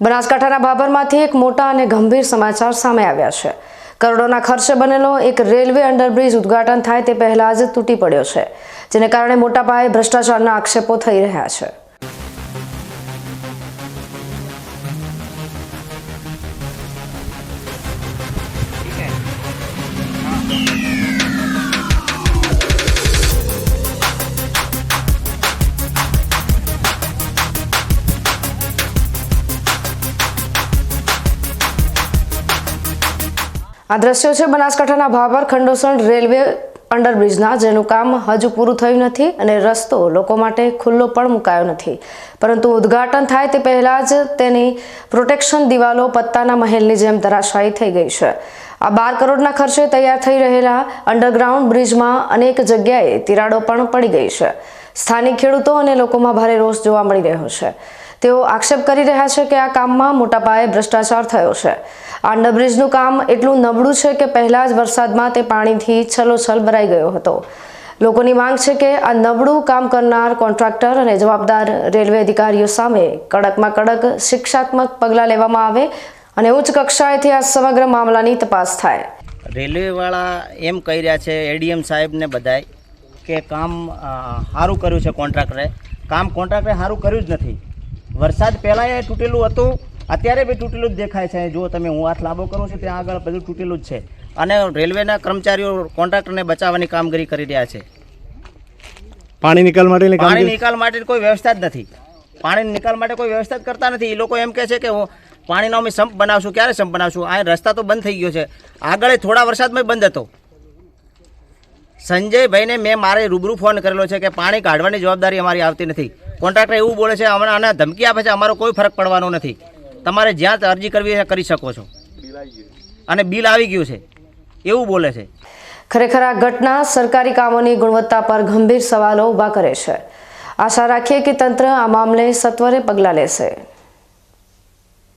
બનાસકાંઠાના બાબરમાંથી એક મોટા અને ગંભીર સમાચાર સામે આવ્યા છે. કરોડોના ખર્ચે બનેલો એક રેલવે અંડરબ્રિજ ઉદ્ઘાટન થાય તે પહેલા જ તૂટી પડ્યો છે, જેને કારણે મોટા પાયે ભ્રષ્ટાચારના આક્ષેપો થઈ રહ્યા છે. આ દ્રશ્યો છે બનાસકાંઠાના ભાભર ખંડોસણ રેલવે અંડરબ્રિજના, જેનું કામ હજુ પૂરું થયું નથી અને રસ્તો લોકો માટે ખુલ્લો પણ મુકાયો નથી. પરંતુ ઉદ્ઘાટન થાય તે પહેલાં જ તેની પ્રોટેક્શન દિવાલો પત્તાના મહેલની જેમ ધરાશાયી થઈ ગઈ છે. આ બાર કરોડના ખર્ચે તૈયાર થઈ રહેલા અંડરગ્રાઉન્ડ બ્રિજમાં અનેક જગ્યાએ તિરાડો પણ પડી ગઈ છે. સ્થાનિક ખેડૂતો અને લોકોમાં ભારે રોષ જોવા મળી રહ્યો છે. તેઓ આક્ષેપ કરી રહ્યા છે કે આ કામમાં મોટા પાયે ભ્રષ્ટાચાર થયો છે. આ અંડરબ્રિજનું કામ એટલું નબળું છે કે પહેલા જ વરસાદમાં તે પાણીથી છલોછલ ભરાઈ ગયો હતો. લોકોની માંગ છે કે આ નબળું કામ કરનાર કોન્ટ્રાક્ટર અને જવાબદાર રેલવે અધિકારીઓ સામે કડકમાં કડક શિક્ષાત્મક પગલાં લેવામાં આવે અને ઉચ્ચ કક્ષાએથી આ સમગ્ર મામલાની તપાસ થાય. રેલવેવાળા એમ કહી રહ્યા છે, એડીએમ સાહેબને બધાય, કે કામ સારું કર્યું છે કોન્ટ્રાક્ટરે. કામ કોન્ટ્રાક્ટરે સારું કર્યું જ નથી. વરસાદ પહેલાં એ તૂટેલું હતું અત્યારે બી તૂટેલું જ દેખાય છે. જો તમે હું હાથ લાંબો કરું છું ત્યાં આગળ બધું તૂટેલું જ છે. અને રેલવેના કર્મચારીઓ કોન્ટ્રાક્ટરને બચાવવાની કામગીરી કરી રહ્યા છે. પાણી નિકાલ માટે પાણી નિકાલ માટે કોઈ વ્યવસ્થા જ નથી. પાણી નિકાલ માટે કોઈ વ્યવસ્થા જ કરતા નથી. એ લોકો એમ કહે છે કે હું પાણીનો અમે સંપ બનાવશું. ક્યારે સંપ બનાવશું? આ રસ્તા તો બંધ થઈ ગયો છે. આગળ થોડા વરસાદમાં બંધ હતો. સંજયભાઈને મેં મારે રૂબરૂ ફોન કરેલો છે કે પાણી કાઢવાની જવાબદારી અમારી આવતી નથી. કોન્ટ્રાક્ટર એવું બોલે છે અમને આને ધમકી આપે છે અમારો કોઈ ફરક પડવાનો નથી. તમારે જ્યાં અરજી કરવી છે કરી શકો છો. અને બિલ આવી ગયું છે. એવું બોલે છે. ખરેખર આ ઘટના સરકારી કામોની ગુણવત્તા પર ગંભીર સવાલો ઊભા કરે છે. આશા રાખીએ કે તંત્ર આ મામલે સત્વરે પગલાં લેશે.